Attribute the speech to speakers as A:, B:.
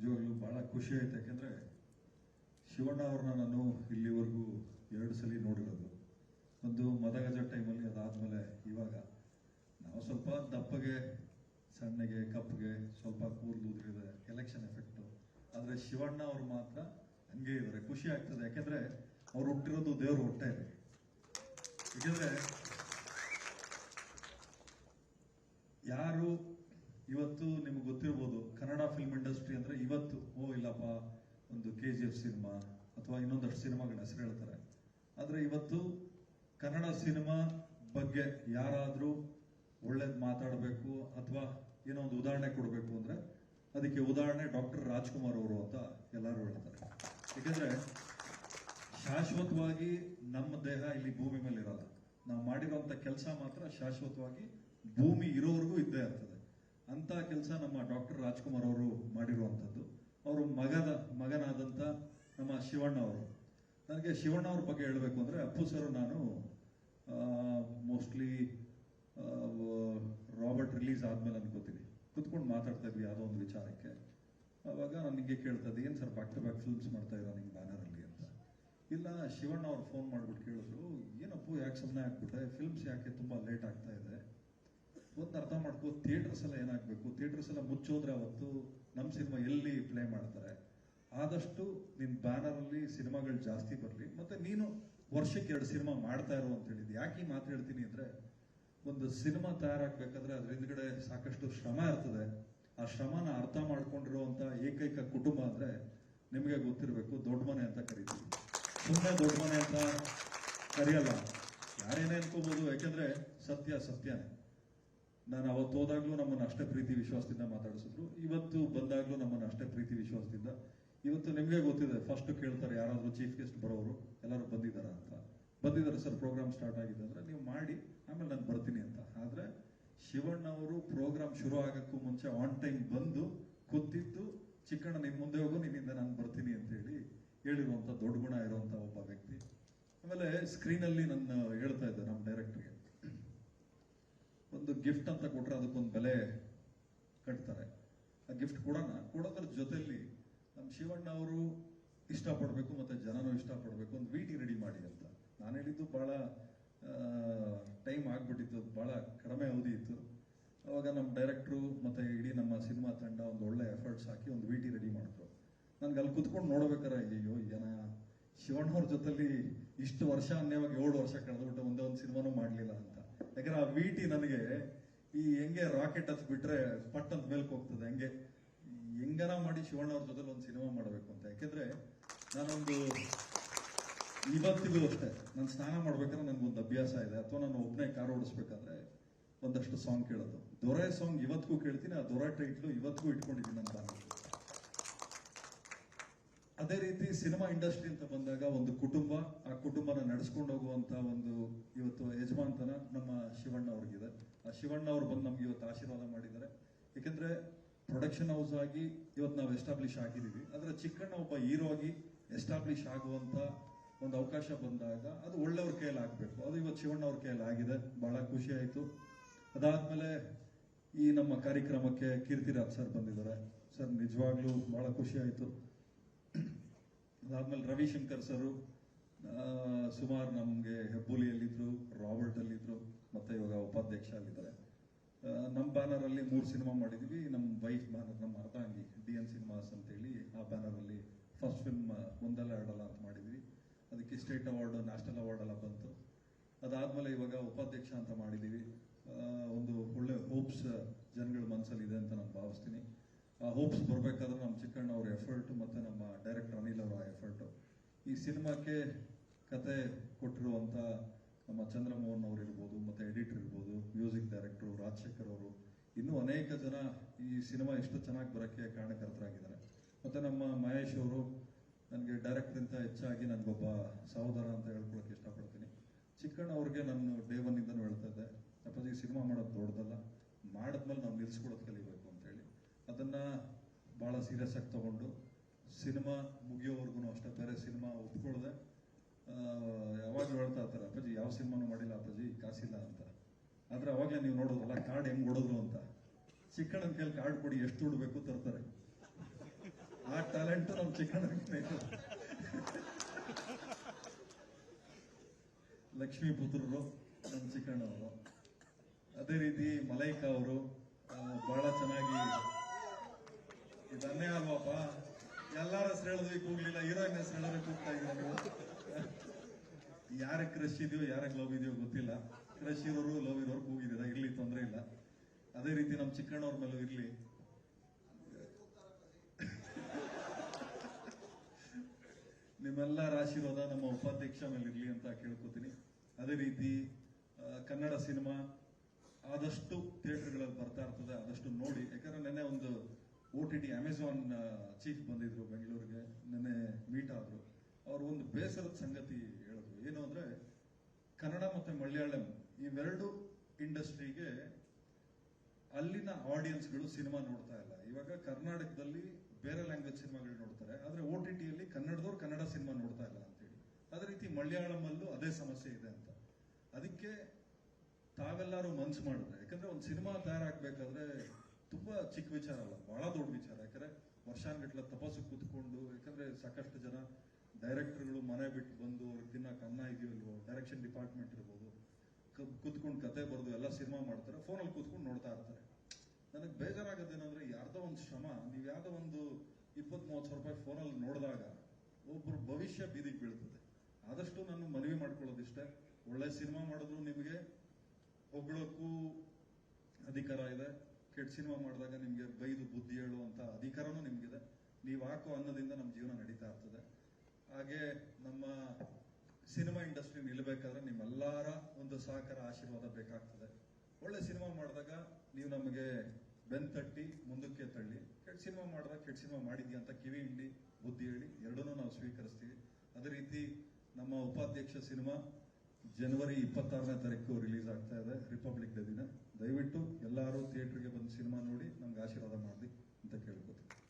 A: ನಿಜವಾಗ್ಲೂ ಬಹಳ ಖುಷಿ ಆಯ್ತು. ಯಾಕೆಂದ್ರೆ ಶಿವಣ್ಣ ಅವ್ರನ್ನ ನಾನು ಇಲ್ಲಿವರೆಗೂ ಎರಡು ಸಲ ನೋಡಿರೋದು. ಒಂದು ಮದಗಜ ಟೈಮಲ್ಲಿ ಅದಾದ್ಮೇಲೆ ಇವಾಗ ನಾವು ಸ್ವಲ್ಪ ದಪ್ಪಗೆ, ಸಣ್ಣಗೆ ಕಪ್ಪಗೆ ಸ್ವಲ್ಪ ಕೂದಲು ಉದುರಿದೆ ಎಲೆಕ್ಷನ್ ಎಫೆಕ್ಟು ಆದರೆ ಶಿವಣ್ಣ ಅವರು ಮಾತ್ರ ಹಂಗೆ ಇದ್ದಾರೆ ಖುಷಿ ಆಗ್ತದೆ. ಯಾಕೆಂದ್ರೆ ಅವ್ರು ಹುಟ್ಟಿರೋದು ದೇವ್ರ ಹೊಟ್ಟೆಯಲ್ಲಿ ಯಾಕೆಂದ್ರೆ ಯಾರು ಇವತ್ತು ನಿಮ್ಗೆ ಗೊತ್ತಿರ್ಬೋದು ಕನ್ನಡ ಫಿಲ್ಮ್ ಇಂಡಸ್ಟ್ರಿ ಅಂದ್ರೆ ಇವತ್ತು ಇಲ್ಲಪ್ಪ ಒಂದು ಕೆ ಜಿ ಎಫ್ ಸಿನಿಮಾ ಅಥವಾ ಇನ್ನೊಂದಷ್ಟು ಸಿನಿಮಾಗಳ ಹೆಸರು ಹೇಳ್ತಾರೆ. ಆದ್ರೆ ಇವತ್ತು ಕನ್ನಡ ಸಿನಿಮಾ ಬಗ್ಗೆ ಯಾರಾದರೂ ಒಳ್ಳೇದು ಮಾತಾಡಬೇಕು ಅಥವಾ ಏನೋ ಒಂದು ಉದಾಹರಣೆ ಕೊಡಬೇಕು ಅಂದ್ರೆ ಅದಕ್ಕೆ ಉದಾಹರಣೆ ಡಾಕ್ಟರ್ ರಾಜ್ಕುಮಾರ್ ಅವರು ಅಂತ ಎಲ್ಲರೂ ಹೇಳ್ತಾರೆ. ಯಾಕಂದ್ರೆ ಶಾಶ್ವತವಾಗಿ ನಮ್ಮ ದೇಹ ಇಲ್ಲಿ ಭೂಮಿ ಮೇಲೆ ಇರಲ್ಲ ನಾವು ಮಾಡಿರುವಂತ ಕೆಲಸ ಮಾತ್ರ ಶಾಶ್ವತವಾಗಿ ಭೂಮಿ ಇರೋವರೆಗೂ ಇದ್ದೇ ಇರ್ತದೆ. ಅಂತ ಕೆಲಸ ನಮ್ಮ ಡಾಕ್ಟರ್ ರಾಜ್ಕುಮಾರ್ ಅವರು ಮಾಡಿರುವಂತದ್ದು ಅವರು ಮಗದ ಮಗನಾದಂಥ ನಮ್ಮ ಶಿವಣ್ಣ ಅವರು. ನನಗೆ ಶಿವಣ್ಣ ಅವ್ರ ಬಗ್ಗೆ ಹೇಳಬೇಕು ಅಂದ್ರೆ ಅಪ್ಪು ಸರ್ ನಾನು ಮೋಸ್ಟ್ಲಿ ರಾಬರ್ಟ್ ರಿಲೀಸ್ ಆದ್ಮೇಲೆ ಅನ್ಕೋತೀನಿ. ಕುತ್ಕೊಂಡು ಮಾತಾಡ್ತಾ ಇದ್ವಿ ಯಾವುದೋ ಒಂದು ವಿಚಾರಕ್ಕೆ. ಅವಾಗ ನನಗೆ ನಿಂಗೆ ಕೇಳ್ತಾ ಇದ್ದೆ, ಏನ್ sir back to back films ಮಾಡ್ತಾ ಇರೋ ನಿಂಗೆ ಬ್ಯಾನರಲ್ಲಿ ಅಂತ? ಇಲ್ಲ, ಶಿವಣ್ಣ ಅವ್ರು ಫೋನ್ ಮಾಡ್ಬಿಟ್ಟು ಕೇಳಿದ್ರು, ಏನಪ್ಪು, ಯಾಕೆ ಸುಮ್ಮನೆ ಹಾಕ್ಬಿಟ್ಟೆ ಫಿಲ್ಮ್ಸ್ ಯಾಕೆ ತುಂಬ ಲೇಟ್ ಆಗ್ತಾ ಇದೆ? ಒಂದು ಅರ್ಥ ಮಾಡ್ಕೋ ಥಿಯೇಟರ್ಸ್ ಎಲ್ಲ ಏನಾಗಬೇಕು? ಥಿಯೇಟರ್ಸ್ ಎಲ್ಲ ಮುಚ್ಚೋದ್ರೆ ಅವತ್ತು ನಮ್ಮ ಸಿನಿಮಾ ಎಲ್ಲಿ ಪ್ಲೇ ಮಾಡ್ತಾರೆ? ಆದಷ್ಟು ನಿನ್ ಬ್ಯಾನರ್ ಅಲ್ಲಿ ಸಿನಿಮಾಗಳು ಜಾಸ್ತಿ ಬರಲಿ. ಮತ್ತೆ ನೀನು ವರ್ಷಕ್ಕೆ ಎರಡು ಸಿನಿಮಾ ಮಾಡ್ತಾ ಇರೋ ಅಂತ ಹೇಳಿದ್ ಯಾಕೆ ಮಾತು ಹೇಳ್ತೀನಿ ಅಂದ್ರೆ, ಒಂದು ಸಿನಿಮಾ ತಯಾರಾಗಬೇಕಾದ್ರೆ ಅದ್ರ ಹಿಂದ್ಗಡೆ ಸಾಕಷ್ಟು ಶ್ರಮ ಇರ್ತದೆ. ಆ ಶ್ರಮನ ಅರ್ಥ ಮಾಡ್ಕೊಂಡಿರುವಂತ ಏಕೈಕ ಕುಟುಂಬ ಅಂದ್ರೆ ನಿಮಗೆ ಗೊತ್ತಿರಬೇಕು, ದೊಡ್ಡ ಮನೆ ಅಂತ ಕರಿತೀವಿ. ಸುಮ್ಮನೆ ದೊಡ್ಡ ಮನೆ ಅಂತ ಕರೆಯಲ್ಲ. ಯಾರೇನೇ ಅನ್ಕೋಬಹುದು ಯಾಕೆಂದ್ರೆ ಸತ್ಯ ಸತ್ಯನೇ. ನಾನು ಅವತ್ತು ಹೋದಾಗ್ಲೂ ನಮ್ಮನ್ನು ಅಷ್ಟೇ ಪ್ರೀತಿ ವಿಶ್ವಾಸದಿಂದ ಮಾತಾಡಿಸಿದ್ರು. ಇವತ್ತು ಬಂದಾಗ್ಲೂ ನಮ್ಮನ್ನು ಅಷ್ಟೇ ಪ್ರೀತಿ ವಿಶ್ವಾಸದಿಂದ. ಇವತ್ತು ನಿಮಗೆ ಗೊತ್ತಿದೆ ಫಸ್ಟ್ ಕೇಳ್ತಾರೆ ಯಾರಾದರೂ ಚೀಫ್ ಗೆಸ್ಟ್ ಬರೋರು, ಎಲ್ಲರೂ ಬಂದಿದ್ದಾರ ಅಂತ. ಬಂದಿದ್ದಾರೆ ಸರ್ ಪ್ರೋಗ್ರಾಮ್ ಸ್ಟಾರ್ಟ್ ಆಗಿದೆ ಅಂದ್ರೆ ನೀವು ಮಾಡಿ, ಆಮೇಲೆ ನಾನು ಬರ್ತೀನಿ ಅಂತ. ಆದ್ರೆ ಶಿವಣ್ಣ ಅವರು ಪ್ರೋಗ್ರಾಮ್ ಶುರು ಆಗಕ್ಕೂ ಮುಂಚೆ ಆನ್ ಟೈಮ್ ಬಂದು ಕೂತಿದ್ದು, ಚಿಕ್ಕಣ್ಣ ನಿಮ್ಮ ಮುಂದೆ ಹೋಗು, ನಿನ್ನಿಂದ ನಾನು ಬರ್ತೀನಿ ಅಂತ ಹೇಳಿ ಹೇಳಿರುವಂತ ದೊಡ್ಡ ಗುಣ ಇರುವಂತ ಒಬ್ಬ ವ್ಯಕ್ತಿ. ಆಮೇಲೆ ಸ್ಕ್ರೀನಲ್ಲಿ ನನ್ನ ಹೇಳ್ತಾ ಇದ್ದೆ ನಮ್ಮ ಡೈರೆಕ್ಟರ್ಗೆ ಒಂದು ಗಿಫ್ಟ್ ಅಂತ ಕೊಟ್ರೆ ಅದಕ್ಕೊಂದು ಬೆಲೆ ಕಟ್ತಾರೆ. ಆ ಗಿಫ್ಟ್ ಕೊಡೋಣ ಕೊಡೋದ್ರ ಜೊತೆಯಲ್ಲಿ ನಮ್ಮ ಶಿವಣ್ಣ ಅವರು ಇಷ್ಟಪಡಬೇಕು ಮತ್ತೆ ಜನನು ಇಷ್ಟಪಡಬೇಕು. ಒಂದು ವೀಟಿ ರೆಡಿ ಮಾಡಿ ಅಂತ. ನಾನು ಹೇಳಿದ್ದು ಬಹಳ ಟೈಮ್ ಆಗ್ಬಿಟ್ಟಿತ್ತು. ಬಹಳ ಕಡಿಮೆ ಅವಧಿ ಇತ್ತು. ಅವಾಗ ನಮ್ಮ ಡೈರೆಕ್ಟ್ರು ಮತ್ತೆ ಇಡೀ ನಮ್ಮ ಸಿನಿಮಾ ತಂಡ ಒಂದು ಒಳ್ಳೆ ಎಫರ್ಟ್ಸ್ ಹಾಕಿ ಒಂದು ವಿಟಿ ರೆಡಿ ಮಾಡಿದ್ರು. ನನ್ಗೆ ಅಲ್ಲಿ ಕುತ್ಕೊಂಡು ನೋಡ್ಬೇಕಾರೆ ಅಯ್ಯೋ ಏನ? ಶಿವಣ್ಣ ಅವ್ರ ಜೊತೆಲಿ ಇಷ್ಟು ವರ್ಷ ಅನ್ಯವಾಗಿ ಏಳು ವರ್ಷ ಕಳೆದ್ಬಿಟ್ಟು ಒಂದೇ ಒಂದು ಸಿನಿಮಾನೂ ಮಾಡಲಿಲ್ಲ ಅಂತ. ಯಾಕಂದ್ರೆ ಆ ವಿಟಿ ನನಗೆ ಈ ಹೆಂಗೆ ರಾಕೆಟ್ ಹತ್ ಬಿಟ್ರೆ ಪಟ್ ಅಂತ ಮೇಲ್ಕ್ ಹೋಗ್ತದೆ. ಹೆಂಗೆ ಹೆಂಗನ ಮಾಡಿ ಶಿವಣ್ಣ ಅವ್ರ ಜೊತೆ ಒಂದು ಸಿನಿಮಾ ಮಾಡಬೇಕು ಅಂತ. ಯಾಕೆಂದ್ರೆ ನಾನೊಂದು ಇವತ್ತಿಗೂ ಅಷ್ಟೇ ನಾನು ಸ್ನಾನ ಮಾಡ್ಬೇಕಾದ್ರೆ ನನ್ಗೊಂದು ಅಭ್ಯಾಸ ಇದೆ. ಅಥವಾ ನಾನು ಒಬ್ಬನೇ ಕಾರ್ ಓಡಿಸ್ಬೇಕಾದ್ರೆ ಒಂದಷ್ಟು ಸಾಂಗ್ ಕೇಳೋದು. ದೊರೆ ಸಾಂಗ್ ಇವತ್ತಿಗೂ ಕೇಳ್ತೀನಿ, ಆ ದೊರೆ ಟೈಟ್ಲು ಇವತ್ತಿಗೂ ಇಟ್ಕೊಂಡಿದ್ದೀನಿ ಬಾನಲ್ಲಿ. ಅದೇ ರೀತಿ ಸಿನಿಮಾ ಇಂಡಸ್ಟ್ರಿ ಅಂತ ಬಂದಾಗ ಒಂದು ಕುಟುಂಬ, ಆ ಕುಟುಂಬನ ನಡೆಸ್ಕೊಂಡು ಹೋಗುವಂತ ಒಂದು ಇವತ್ತು ಯಜಮಾನ್ತನ ನಮ್ಮ ಶಿವಣ್ಣ ಅವ್ರಿಗಿದೆ. ಆ ಶಿವಣ್ಣ ಅವ್ರು ಬಂದು ನಮ್ಗೆ ಇವತ್ತು ಆಶೀರ್ವಾದ ಮಾಡಿದ್ದಾರೆ. ಯಾಕೆಂದ್ರೆ ಪ್ರೊಡಕ್ಷನ್ ಹೌಸ್ ಆಗಿ ಇವತ್ತು ನಾವು ಎಸ್ಟಾಬ್ಲಿಷ್ ಆಗಿದ್ದೀವಿ. ಅದರ ಚಿಕ್ಕಣ್ಣ ಒಬ್ಬ ಹೀರೋ ಆಗಿ ಎಸ್ಟಾಬ್ಲಿಷ್ ಆಗುವಂತ ಒಂದು ಅವಕಾಶ ಬಂದಾಗ ಅದು ಒಳ್ಳೆಯವ್ರ ಕೈಯಲ್ಲಿ ಆಗಬೇಕು. ಅದು ಇವತ್ತು ಶಿವಣ್ಣ ಅವ್ರ ಕೈಯಲ್ಲಿ ಆಗಿದೆ. ಬಹಳ ಖುಷಿ ಆಯಿತು. ಅದಾದ್ಮೇಲೆ ಈ ನಮ್ಮ ಕಾರ್ಯಕ್ರಮಕ್ಕೆ ಕೀರ್ತಿರಾಜ್ ಸರ್ ಬಂದಿದ್ದಾರೆ. ಸರ್ ನಿಜವಾಗ್ಲೂ ಬಹಳ ಖುಷಿ ಆಯ್ತು. ಅದಾದ್ಮೇಲೆ ರವಿಶಂಕರ್ ಸರ್ ಸುಮಾರು ನಮಗೆ ಹೆಬ್ಬುಲಿಯಲ್ಲಿದ್ರು ರಾಬರ್ಟ್ ಅಲ್ಲಿದ್ರು ಮತ್ತೆ ಇವಾಗ ಉಪಾಧ್ಯಕ್ಷ ಆಗಿದ್ದಾರೆ ನಮ್ಮ ಬ್ಯಾನರ್ ಅಲ್ಲಿ ಮೂರು ಸಿನಿಮಾ ಮಾಡಿದ್ವಿ. ನಮ್ಮ ವೈಫ್ ಬ್ಯಾನರ್ ನಮ್ಮ ಅರ್ಧಾಂಗಿ ಡಿ ಎನ್ ಸಿನಿಮಾಸ್ ಅಂತ ಹೇಳಿ ಆ ಬ್ಯಾನರ್ ಅಲ್ಲಿ ಫಸ್ಟ್ ಫಿಲ್ಮ್ ಒಂದಲ್ಲ ಎರಡಲ್ಲ ಅಂತ ಮಾಡಿದ್ವಿ. ಅದಕ್ಕೆ ಸ್ಟೇಟ್ ಅವಾರ್ಡ್, ನ್ಯಾಷನಲ್ ಅವಾರ್ಡ್ ಎಲ್ಲ ಬಂತು. ಅದಾದ್ಮೇಲೆ ಇವಾಗ ಉಪಾಧ್ಯಕ್ಷ ಅಂತ ಮಾಡಿದೀವಿ. ಒಂದು ಒಳ್ಳೆ ಹೋಪ್ಸ್ ಜನಗಳ ಮನಸ್ಸಲ್ಲಿ ಇದೆ ಅಂತ ನಾನು ಭಾವಿಸ್ತೀನಿ. ಹೋಪ್ಸ್ ಬರಬೇಕಾದ್ರೆ ನಮ್ಮ ಚಿಕ್ಕಣ್ಣ ಅವ್ರ ಎಫರ್ಟ್ ಮತ್ತೆ ನಮ್ಮ ಡೈರೆಕ್ಟರ್ ಅನಿಲ್ ಅವರ ಎಫರ್ಟ್ ಈ ಸಿನಿಮಾಕ್ಕೆ ಕತೆ ಕೊಟ್ಟಿರುವಂತ ನಮ್ಮ ಚಂದ್ರಮೋಹನ್ ಅವರು ಇರ್ಬೋದು, ಮತ್ತೆ ಎಡಿಟರ್ ಇರ್ಬೋದು ಮ್ಯೂಸಿಕ್ ಡೈರೆಕ್ಟರ್ ರಾಜಶೇಖರ್ ಅವರು, ಇನ್ನೂ ಅನೇಕ ಜನ ಈ ಸಿನಿಮಾ ಇಷ್ಟು ಚೆನ್ನಾಗಿ ಬರೋಕ್ಕೆ ಕಾರಣಕರ್ತರಾಗಿದ್ದಾರೆ. ಮತ್ತೆ ನಮ್ಮ ಮಹೇಶ್ ಅವರು ನನಗೆ ಡೈರೆಕ್ಟ್ರಿಂತ ಹೆಚ್ಚಾಗಿ ನನಗೊಬ್ಬ ಸಹೋದರ ಅಂತ ಹೇಳ್ಕೊಳಕ್ಕೆ ಇಷ್ಟಪಡ್ತೀನಿ. ಚಿಕ್ಕಣ್ಣ ಅವ್ರಿಗೆ ನಾನು ಡೇ ಒನ್ ಇಂದನೂ ಹೇಳ್ತಾ ಇದ್ದೆ, ಅಪ್ಪಾಜಿ ಸಿನಿಮಾ ಮಾಡೋದು ದೊಡ್ಡದಲ್ಲ, ಮಾಡಿದ್ಮೇಲೆ ನಾವು ನಿಲ್ಸ್ಕೊಡೋದು ಕಲಿಬೇಕು. ಅದನ್ನ ಬಹಳ ಸೀರಿಯಸ್ ಆಗಿ ತಗೊಂಡು ಸಿನಿಮಾ ಮುಗಿಯೋವರೆಗೂ ಅಷ್ಟೇ, ಬೇರೆ ಸಿನಿಮಾ ಒಪ್ಕೊಳ್ಳದೆ ಯಾವಾಗ ಹೇಳ್ತಾ ಇರ್ತಾರೆ, ಅಪ್ಪಾಜಿ ಯಾವ ಸಿನಿಮಾನು ಮಾಡಿಲ್ಲ, ಅಪ್ಪಾಜಿ ಕಾಸಿಲ್ಲ ಅಂತ. ಆದ್ರೆ ಅವಾಗಲೇ ನೀವು ನೋಡೋದಲ್ಲ ಕಾರ್ಡ್ ಹೆಂಗ್ ಹೊಡೋದ್ರು ಅಂತ. ಚಿಕ್ಕಣ್ಣನ ಕೈಲಿ ಕಾರ್ಡ್ ಕೊಡಿ, ಎಷ್ಟು ಉಡ್ಬೇಕು ತರ್ತಾರೆ. ಆ ಟ್ಯಾಲೆಂಟ್ ನಮ್ಮ ಚಿಕ್ಕಣ್ಣ ಲಕ್ಷ್ಮೀ ಪುತ್ರರು ನಮ್ಮ ಚಿಕ್ಕಣ್ಣವರು. ಅದೇ ರೀತಿ ಮಲೈಕಾ ಅವರು ಬಹಳ ಚೆನ್ನಾಗಿ ಇದನ್ನೇ ಅಲ್ವಪ್ಪ. ಎಲ್ಲಾರ ಹೆಸರು ಹೇಳಿದ್ವಿ ಕೂಗ್ಲಿಲ್ಲ ಹೀರೋಯಿನ್ ಹೆಸರು ಹೇಳಿದ್ರೆ ಕೂಗ್ತಾ ಇದ್ರು ಯಾರ ಕ್ರಶ್ ಇದೆಯೋ ಯಾರಿಗೆ ಲವ್ ಇದೆಯೋ ಗೊತ್ತಿಲ್ಲ. ಕ್ರಶ್ ಇರೋರು ಲವ್ ಇರೋರು ಕೂಗಿದ್ದೀರಾ. ಇರ್ಲಿ, ತೊಂದರೆ ಇಲ್ಲ. ಅದೇ ರೀತಿ ನಮ್ಮ ಚಿಕ್ಕಣ್ಣವ್ರ ಮೇಲೂ ಇರ್ಲಿ. ನಿಮ್ಮೆಲ್ಲರ ಆಶೀರ್ವಾದ ನಮ್ಮ ಉಪಾಧ್ಯಕ್ಷ ಮೇಲೆ ಇರ್ಲಿ ಅಂತ ಕೇಳ್ಕೊತೀನಿ. ಅದೇ ರೀತಿ ಕನ್ನಡ ಸಿನಿಮಾ ಆದಷ್ಟು ಥಿಯೇಟರ್ಗಳಲ್ಲಿ ಬರ್ತಾ ಇರ್ತದೆ. ಆದಷ್ಟು ನೋಡಿ. ಯಾಕಂದ್ರೆ ನೆನ್ನೆ ಒಂದು O T T Amazon chief ಬಂದಿದ್ರು ಬೆಂಗಳೂರಿಗೆ, ನಿನ್ನೆ ಮೀಟ್ ಆದ್ರು. ಅವರು ಒಂದು ಬೇಸರದ ಸಂಗತಿ ಹೇಳಿದ್ರು. ಏನು ಅಂದ್ರೆ, ಕನ್ನಡ ಮತ್ತೆ ಮಲಯಾಳಂ ಇವೆರಡು ಇಂಡಸ್ಟ್ರಿಗೆ ಅಲ್ಲಿನ ಆಡಿಯನ್ಸ್ಗಳು ಸಿನಿಮಾ ನೋಡ್ತಾ ಇಲ್ಲ. ಇವಾಗ ಕರ್ನಾಟಕದಲ್ಲಿ ಬೇರೆ ಲ್ಯಾಂಗ್ವೇಜ್ ಸಿನಿಮಾಗಳು ನೋಡ್ತಾರೆ. ಆದ್ರೆ ಓ ಟಿ ಟಿಯಲ್ಲಿ ಕನ್ನಡದವ್ರು ಕನ್ನಡ ಸಿನಿಮಾ ನೋಡ್ತಾ ಇಲ್ಲ ಅಂತೇಳಿ. ಅದೇ ರೀತಿ ಮಲಯಾಳಮಲ್ಲೂ ಅದೇ ಸಮಸ್ಯೆ ಇದೆ ಅಂತ. ಅದಕ್ಕೆ ತಾವೆಲ್ಲರೂ ಮನ್ಸು ಮಾಡಿದ್ರೆ, ಯಾಕಂದ್ರೆ ಒಂದು ಸಿನಿಮಾ ತಯಾರಾಗಬೇಕಾದ್ರೆ ತುಂಬಾ ಚಿಕ್ಕ ವಿಚಾರ ಅಲ್ಲ, ಬಹಳ ದೊಡ್ಡ ವಿಚಾರ. ಯಾಕಂದ್ರೆ ವರ್ಷಾನ್ಗಟ್ಲೆ ತಪಸ್ಸು ಕೂತ್ಕೊಂಡು, ಯಾಕಂದ್ರೆ ಸಾಕಷ್ಟು ಜನ ಡೈರೆಕ್ಟರ್ಗಳು ಮನೆ ಬಿಟ್ಟು ಬಂದು ಅವ್ರಿಗೆ ತಿನ್ನಕ್ಕೆ ಅನ್ನ ಇದೆಯಲ್ವೋ ಡೈರೆಕ್ಷನ್ ಡಿಪಾರ್ಟ್ಮೆಂಟ್ ಇರ್ಬೋದು ಕುತ್ಕೊಂಡು ಕತೆ ಬರೆದು ಎಲ್ಲ ಸಿನಿಮಾ ಮಾಡ್ತಾರೆ ಫೋನಲ್ಲಿ ಕೂತ್ಕೊಂಡು ನೋಡ್ತಾ ಇರ್ತಾರೆ. ನನಗೆ ಬೇಜಾರಾಗೋದೇನಂದ್ರೆ ಯಾರ್ದೋ ಒಂದು ಶ್ರಮ, ನೀವು ಯಾವ್ದೋ ಒಂದು ಇಪ್ಪತ್ ಮೂವತ್ತು ಸಾವಿರ ರೂಪಾಯಿ ಫೋನಲ್ಲಿ ನೋಡಿದಾಗ ಒಬ್ಬರು ಭವಿಷ್ಯ ಬೀದಿಗೆ ಬೀಳ್ತದೆ. ಆದಷ್ಟು ನಾನು ಮನವಿ ಮಾಡ್ಕೊಳ್ಳೋದಿಷ್ಟೇ. ಒಳ್ಳೆ ಸಿನಿಮಾ ಮಾಡಿದ್ರು ನಿಮಗೆ ಹೊಗಳಕ್ಕೂ ಅಧಿಕಾರ ಇದೆ. ಕೆಟ್ಟ ಸಿನಿಮಾ ಮಾಡಿದಾಗ ನಿಮಗೆ ಬೈದು ಬುದ್ಧಿ ಹೇಳುವಂತ ಅಧಿಕಾರನೂ ನಿಮಗಿದೆ. ನೀವು ಹಾಕೋ ಅನ್ನೋದಿಂದ ನಮ್ಮ ಜೀವನ ನಡೀತಾ ಇರ್ತದೆ. ಹಾಗೆ ನಮ್ಮ ಸಿನಿಮಾ ಇಂಡಸ್ಟ್ರಿ ನಿಲ್ಲಬೇಕಾದ್ರೆ ನಿಮ್ಮೆಲ್ಲರ ಒಂದು ಸಹಕಾರ, ಆಶೀರ್ವಾದ ಬೇಕಾಗ್ತದೆ. ಒಳ್ಳೆ ಸಿನಿಮಾ ಮಾಡಿದಾಗ ನೀವು ನಮಗೆ ಬೆನ್ ತಟ್ಟಿ ಮುಂದಕ್ಕೆ ತಳ್ಳಿ ಕೆಟ್ಟ ಸಿನಿಮಾ ಮಾಡಿದಾಗ ಕೆಟ್ಟ ಸಿನಿಮಾ ಮಾಡಿದ್ಯಾ ಅಂತ ಕಿವಿ ಹಿಂಡಿ ಬುದ್ಧಿ ಹೇಳಿ ಎರಡನ್ನೂ ನಾವು ಸ್ವೀಕರಿಸ್ತೀವಿ. ಅದೇ ರೀತಿ ನಮ್ಮ ಉಪಾಧ್ಯಕ್ಷ ಸಿನಿಮಾ ಜನವರಿ ಇಪ್ಪತ್ತಾರನೇ ತಾರೀಕು ರಿಲೀಸ್ ಆಗ್ತಾ ಇದೆ. ರಿಪಬ್ಲಿಕ್ ಡೇ ದಿನ. ದಯವಿಟ್ಟು ಎಲ್ಲರೂ ಥಿಯೇಟರ್ಗೆ ಬಂದು ಸಿನಿಮಾ ನೋಡಿ, ನಮ್ಗೆ ಆಶೀರ್ವಾದ ಮಾಡಿ ಅಂತ ಕೇಳ್ಕೊತೀನಿ.